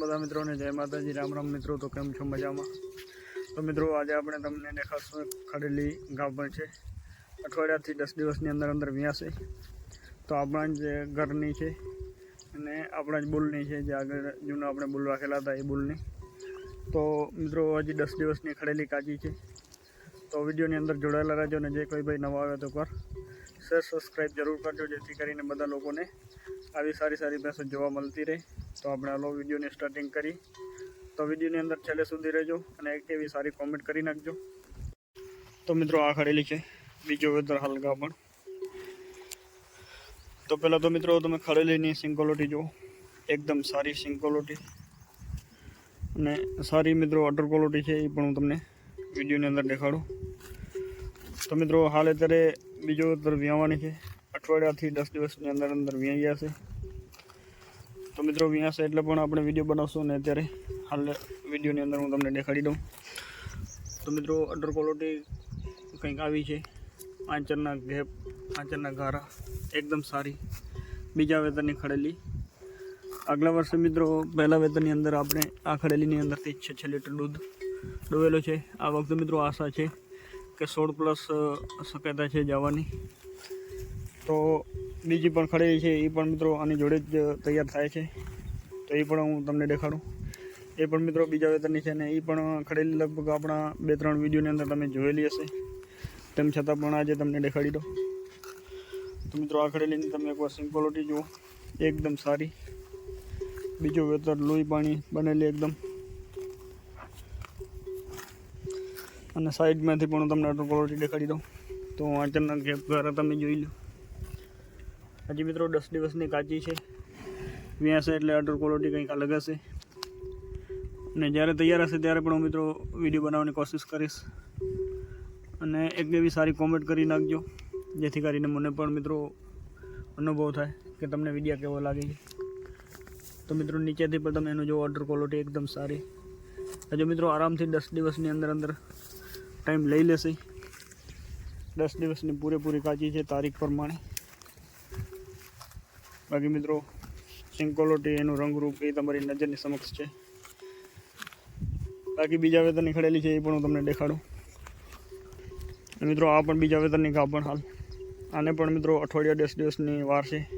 બધા મિત્રોને જય માતાજી, રામ રામ મિત્રો, તો કેમ છો મજામાં? તો મિત્રો, આજે આપણે તમને દેખાડશું ખડેલી ગાભણ છે. અઠવાડિયાથી દસ દિવસની અંદર અંદર વ્યાસે. તો આપણા જ ઘરની છે અને આપણા જ બુલની છે, જે આગળ જૂનો આપણે બુલ રાખેલા હતા એ બુલની. તો મિત્રો, હજી દસ દિવસની ખડેલી કાચી છે. તો વિડીયોની અંદર જોડાયેલા રહેજો અને જે કોઈ ભાઈ નવા આવે તો કર શેર સબસ્ક્રાઈબ જરૂર કરજો, જેથી કરીને બધા લોકોને આવી સારી સારી ભેંસો જોવા મળતી રહે. તો આપણે હાલો વિડીયોની સ્ટાર્ટિંગ કરી. તો વિડીયોની અંદર છેલ્લે સુધી રહેજો અને એક એવી સારી કોમેન્ટ કરી નાખજો. તો મિત્રો આ ખડેલી છે. બીજો વેધર હલકા પણ. તો પહેલાં તો મિત્રો તમે ખડેલીની સિંકોલોટી જુઓ. એકદમ સારી સિંકોલોટી અને સારી મિત્રો વોટર ક્વોલિટી છે એ પણ હું તમને વિડીયોની અંદર દેખાડું. તો મિત્રો હાલ અત્યારે બીજો વેધર વ્યાવાની છે. અઠવાડિયાથી દસ દિવસની અંદર અંદર વ્યાઈ જશે તો મિત્રો વ્યાસ એટલે પણ આપણે વીડિયો બનાવશું ને અત્યારે હાલ વિડીયોની અંદર હું તમને દેખાડી દઉં. તો મિત્રો અડર ક્વોલિટી કંઈક આવી છે. આંચરના ગેપ આંચરના ગારા એકદમ સારી. બીજા વેતરની ખડેલી. આગલા વર્ષે મિત્રો પહેલાં વેતરની અંદર આપણે આ ખડેલીની અંદરથી છ છ લીટર દૂધ ડોવેલો છે. આ વખતે મિત્રો આશા છે કે સોળ પ્લસ શક્યતા છે જવાની. તો બીજી પણ ખડેલી છે, એ પણ મિત્રો આની જોડે જ તૈયાર થાય છે. તો એ પણ હું તમને દેખાડું. એ પણ મિત્રો બીજા વેતરની છે ને એ પણ ખડેલી લગભગ આપણા બે ત્રણ વિડીયોની અંદર તમે જોયેલી હશે. તેમ છતાં પણ આજે તમને દેખાડી દો તો મિત્રો આ ખડેલીની તમે એકવાર સિમ્પોલિટી જુઓ. એકદમ સારી. બીજો વેતર લોહી પાણી બનેલી એકદમ. અને સાઈડમાંથી પણ હું તમને ક્વોલિટી દેખાડી દઉં. તો વાંચનના ગેપ દ્વારા તમે જોઈ લો. હજી મિત્રો, દસ દિવસની કાચી છે. વ્યાસે એટલે અડર ક્વોલિટી કંઈક અલગ હશે. અને જ્યારે તૈયાર હશે ત્યારે પણ હું મિત્રો વીડિયો બનાવવાની કોશિશ કરીશ. અને એક એવી સારી કોમેન્ટ કરી નાખજો, જેથી કરીને મને પણ મિત્રો અનુભવ થાય કે તમને વીડિયો કેવો લાગે છે. તો મિત્રો, નીચેથી પણ તમે એનું જો ઓર્ડર ક્વોલિટી એકદમ સારી. હજુ મિત્રો આરામથી દસ દિવસની અંદર અંદર ટાઈમ લઈ લેશે. દસ દિવસની પૂરેપૂરી કાચી છે, તારીખ પ્રમાણે. બાકી મિત્રો સિંકોલોટી એનું રંગરૂપ એ તમારી નજરની સમક્ષ છે. બાકી બીજા વેતરની ખડેલી છે એ પણ હું તમને દેખાડું. મિત્રો, આ પણ બીજા વેતરની ઘા પણ હાલ. આને પણ મિત્રો, અઠવાડિયા દસ દિવસની વાર છે.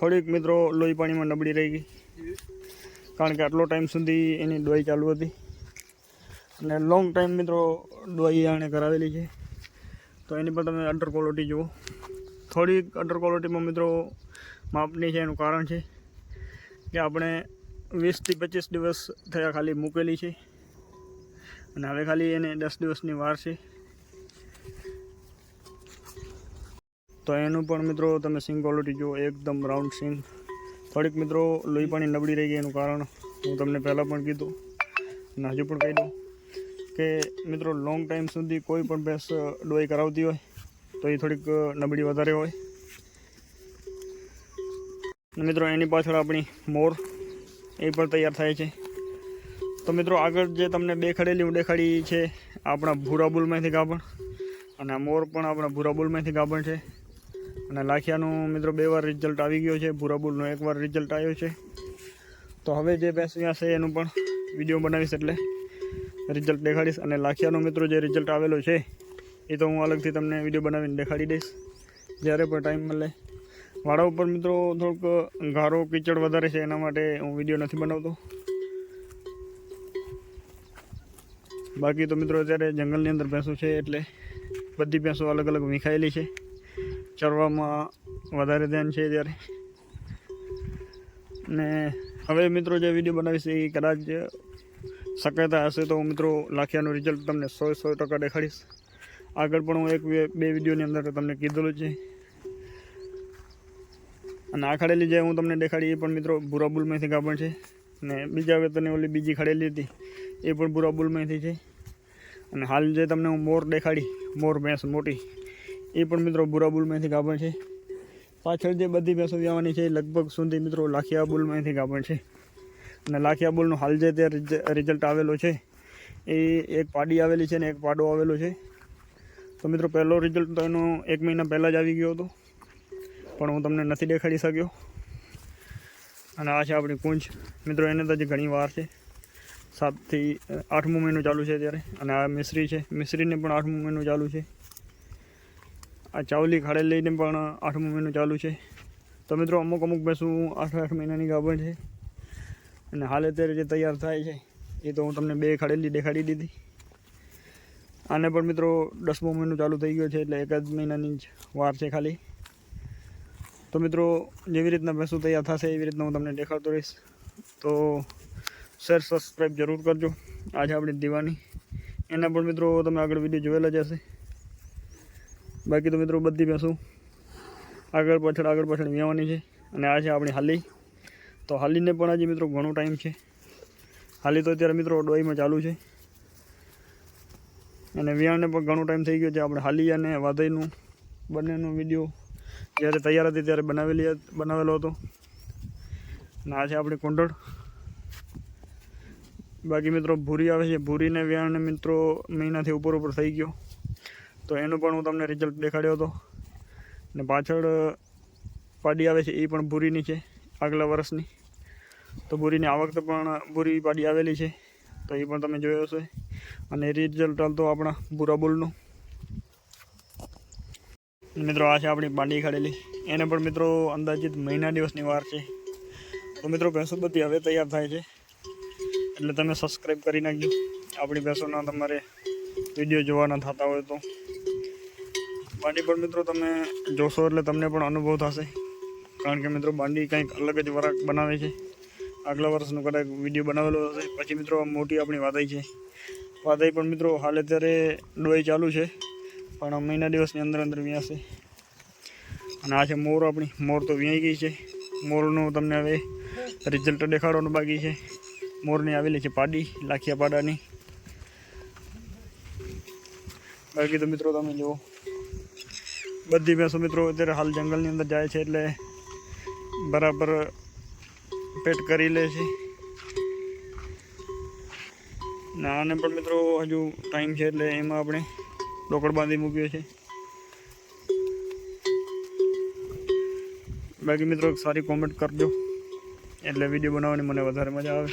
થોડીક મિત્રો, લોહી પાણીમાં નબળી રહી ગઈ. કારણ કે આટલો ટાઈમ સુધી એની દવાઈ ચાલુ હતી. અને લોંગ ટાઈમ મિત્રો દવાઈ આણે કરાવેલી છે. તો એની પર તમે અંડર ક્વોલિટી જુઓ. થોડીક અંડર ક્વોલિટીમાં મિત્રો માપની છે, એનું કારણ છે કે આપણે વીસથી પચીસ દિવસ થયા ખાલી મૂકેલી છે અને હવે ખાલી એને દસ દિવસની વાર છે. તો એનું પણ મિત્રો તમે સિંગ ક્વોલિટી જુઓ, એકદમ રાઉન્ડ સિંગ. થોડીક મિત્રો લોહી પાણી નબળી રહી ગઈ એનું કારણ હું તમને પહેલાં પણ કીધું અને હજુ પણ કહી દઉં કે મિત્રો લોંગ ટાઈમ સુધી કોઈ પણ ભેંસ ડોઈ કરાવતી હોય તો એ થોડીક નબળી વધારે હોય. મિત્રો, એની પાછળ આપણી મોર એ પણ તૈયાર થાય છે. તો મિત્રો, આગળ જે તમને બે ખડેલી હું દેખાડી છે આપણા ભૂરાબુલમાંથી ગાભણ. અને આ મોર પણ આપણા ભૂરાબુલમાંથી ગાભણ છે. અને લાખિયાનું, મિત્રો, બે વાર રિઝલ્ટ આવી ગયો છે. ભૂરાબુલનો એકવાર રિઝલ્ટ આવ્યો છે. તો હવે જે ભેંસ છે, એનું પણ વીડિયો બનાવીશ એટલે રિઝલ્ટ દેખાડીશ. અને લાખિયાનો, મિત્રો, જે રિઝલ્ટ આવેલો છે, એ તો હું અલગથી તમને વીડિયો બનાવીને દેખાડી દઈશ. જ્યારે પણ ટાઈમ મળે વાળા ઉપર મિત્રો થોડુંક ગારો કીચડ વધારે છે, એના માટે હું વીડિયો નથી બનાવતો. બાકી તો મિત્રો અત્યારે જંગલની અંદર ભેંસો છે એટલે બધી ભેંસો અલગ અલગ વિખાયેલી છે. ચરવામાં વધારે ધ્યાન છે ત્યારે ને હવે મિત્રો જે વીડિયો બનાવીશ એ કદાચ શક્યતા હશે તો હું મિત્રો લાખિયાનું રિઝલ્ટ તમને સો સો ટકા દેખાડીશ. આગળ પણ હું એક બે વિડીયોની અંદર તમને કીધેલું છે. અને આ ખડેલી જે હું તમને દેખાડી એ પણ મિત્રો બુરાબુલમાંથી કાપણ છે. ને બીજા વેતરની ઓલી બીજી ખડેલી હતી, એ પણ બુરાબુલમાંથી છે. અને હાલ જે તમને હું મોર દેખાડી, મોર ભેંસ મોટી, એ પણ મિત્રો બુરાબુલમાંથી કાપણ છે. પાછળ જે બધી ભેંસો વ્યાવાની છે એ લગભગ સુધી મિત્રો લાખિયા બુલમાંથી ગાભણ છે. અને લાખિયા બુલનું હાલ જે તે રિઝલ્ટ આવેલો છે, એ એક પાડી આવેલી છે ને એક પાડો આવેલો છે. તો મિત્રો પહેલો રિઝલ્ટ તો એનો એક મહિના પહેલાં જ આવી ગયો હતો. પણ હું તમને નથી દેખાડી શક્યો. અને આ છે આપણી કુંજ મિત્રો, એને તો હજી ઘણી વાર છે. સાતથી આઠમું મહિનું ચાલુ છે ત્યારે અને આ મિશ્રી છે. મિશ્રીને પણ આઠમું મહિનું ચાલુ છે. આ ચાવલી ખાડે લઈને પણ આઠમું મહિનું ચાલુ છે. તો મિત્રો, અમુક અમુક ભેંસું આઠ આઠ મહિનાની ગાભણ છે. અને હાલ અત્યારે જે તૈયાર થાય છે, એ તો હું તમને બે ખાડેલી દેખાડી દીધી. આને પણ મિત્રો, દસમું મહિનું ચાલુ થઈ ગયો છે, એટલે એક જ મહિનાની જ વાર છે ખાલી. તો મિત્રો, જેવી રીતના ભેંસું તૈયાર થશે, એવી રીતના હું તમને દેખાડતો રહીશ. તો શેર સબસ્ક્રાઈબ જરૂર કરજો. આજે આપણી દીવાની. એના પણ મિત્રો, તમે આગળ વીડિયો જોયેલા જ હશે. બાકી તો મિત્રો, બધી ભેંસું આગળ પાછળ આગળ પાછળ વ્યાવાની છે. અને આ છે આપણી હાલી. તો હાલીને પણ હજી મિત્રો ઘણો ટાઈમ છે. હાલી તો અત્યારે મિત્રો ડોઈમાં ચાલુ છે. અને વિયાને પણ ઘણો ટાઈમ થઈ ગયો છે. આપણે હાલી અને વાધઈનું બંનેનો વીડિયો જ્યારે તૈયાર હતી ત્યારે બનાવેલી બનાવેલો હતો. અને આ છે આપણી કુંડળ. બાકી મિત્રો ભૂરી આવે છે. ભૂરીને વ્યાણને મિત્રો મહિનાથી ઉપર ઉપર થઈ ગયો. તો એનું પણ હું તમને રિઝલ્ટ દેખાડ્યો હતો. ને પાછળ પાડી આવે છે એ પણ ભૂરીની છે, આગલા વર્ષની. તો ભૂરીની આ વખતે પણ ભૂરી પાડી આવેલી છે. તો એ પણ તમે જોયો હશે. અને રિઝલ્ટ તો આપણા ભૂરા બુલનું. મિત્રો, આ છે આપણી પાંડી ખાડેલી. એને પણ મિત્રો અંદાજિત મહિના દિવસની વાર છે. તો મિત્રો, ભેંસો બધી હવે તૈયાર થાય છે. એટલે તમે સબસ્ક્રાઈબ કરી નાખજો. આપણી ભેંસોના તમારે વીડિયો જોવાના થતા હોય તો. બાંડી પણ મિત્રો તમે જોશો એટલે તમને પણ અનુભવ થશે. કારણ કે મિત્રો, બાંડી કંઈક અલગ જ વરાક બનાવે છે. આગલા વર્ષનો કદાચ વીડિયો બનાવેલો હશે. પછી મિત્રો મોટી આપણી વાદાઈ છે. વાદાઈ પણ મિત્રો, હાલ અત્યારે ડોઈ ચાલુ છે. પણ મહિના દિવસની અંદર અંદર વ્યાશે અને આ છે મોર આપણી. મોર તો વ્યાઈ ગઈ છે. મોરનું તમને હવે રિઝલ્ટ દેખાડવાનું બાકી છે. મોરની આવેલી છે પાડી લાખિયા પાડાની બાકી તો મિત્રો તમે જુઓ. બધી ભેંસો મિત્રો અત્યારે હાલ જંગલની અંદર જાય છે એટલે બરાબર પેટ કરી લે છે. ને આને પણ મિત્રો હજુ ટાઈમ છે એટલે એમાં આપણે રોકડ બાંધી મૂક્યો છે. બાકી મિત્રો સારી કોમેન્ટ કરજો. એટલે વીડિયો બનાવવાની મને વધારે મજા આવે.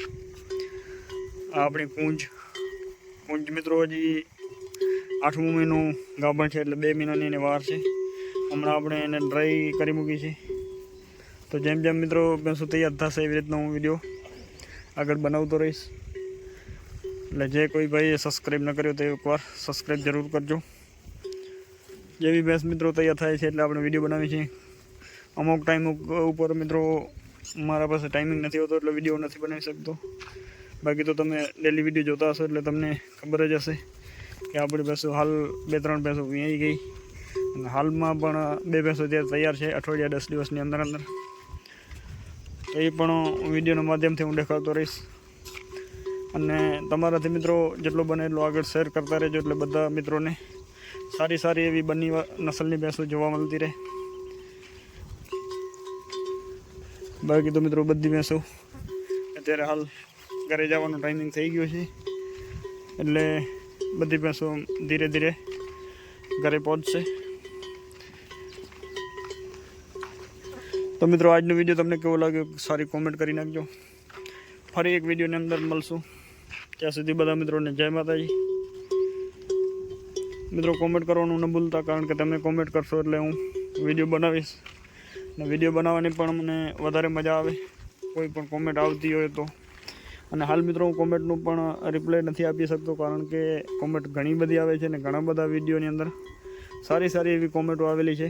આ આપણી કુંજ કુંજ મિત્રો, હજી આઠમું મહિનું ગાભણ છે, એટલે બે મહિનાની એની વાર છે. હમણાં આપણે એને ડ્રાય કરી મૂકી છે. તો જેમ જેમ મિત્રો ભેંસો તૈયાર થશે એવી રીતનો હું વીડિયો આગળ બનાવતો રહીશ. એટલે જે કોઈ ભાઈએ સબસ્ક્રાઈબ ન કર્યો તો એકવાર સબસ્ક્રાઈબ જરૂર કરજો. જેવી ભેંસ મિત્રો તૈયાર થાય છે એટલે આપણે વીડિયો બનાવીએ છીએ. અમુક ટાઈમ ઉપર મિત્રો મારા પાસે ટાઈમિંગ નથી હોતો એટલે વીડિયો નથી બનાવી શકતો. બાકી તો તમે ડેલી વીડિયો જોતા હશો એટલે તમને ખબર જ હશે કે આપણી ભેંસો હાલ બે ત્રણ ભેંસો વ્યાઈ ગઈ. અને હાલમાં પણ બે ભેંસો અત્યારે તૈયાર છે અઠવાડિયા દસ દિવસની અંદર અંદર. એ પણ વિડીયોના માધ્યમથી હું દેખાડતો રહીશ. અને તમારાથી મિત્રો જેટલો બને એટલો આગળ શેર કરતા રહેજો એટલે બધા મિત્રોને સારી સારી એવી બંને નસલની ભેંસો જોવા મળતી રહે. બાકી તો મિત્રો બધી ભેંસો અત્યારે હાલ ઘરે જવાનો ટાઈમિંગ થઈ ગયો છે. એટલે બધી ભેંસો ધીરે ધીરે ઘરે પહોંચશે. તો મિત્રો આજનો વીડિયો તમને કેવો લાગ્યો? સારી કોમેન્ટ કરી નાખજો. ફરી એક વિડીયોની અંદર મળશું. ત્યાં સુધી બધા મિત્રોને જય માતાજી. મિત્રો કોમેન્ટ કરવાનું ન ભૂલતા, કારણ કે તમે કોમેન્ટ કરશો એટલે હું વીડિયો બનાવીશ. અને વીડિયો બનાવવાની પણ મને વધારે મજા આવે. કોઈ પણ કોમેન્ટ આવતી હોય તો. અને હાલ મિત્રો, હું કોમેન્ટનું પણ રિપ્લાય નથી આપી શકતો, કારણ કે કોમેન્ટ ઘણી બધી આવે છે અને ઘણા બધા વિડીયોની અંદર સારી સારી એવી કોમેન્ટો આવેલી છે.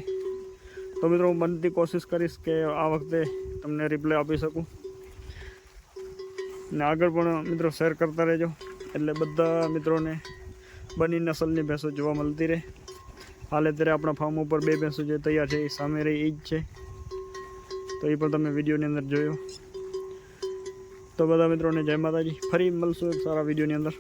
તો મિત્રો, હું બનતી કોશિશ કરીશ કે આ વખતે તમને રિપ્લાય આપી શકું. ને આગળ પણ મિત્રો શેર કરતા રહેજો. એટલે બધા મિત્રોને બની નસલની ભેંસો જોવા મળતી રહે. હાલ અત્યારે આપણા ફાર્મ ઉપર બે ભેંસો જે તૈયાર છે એ સામે રહી એ જ છે. તો એ પણ તમે વિડીયોની અંદર જોયો. તો બધા મિત્રોને જય માતાજી. ફરી મળશું એક સારા વિડીયોની અંદર.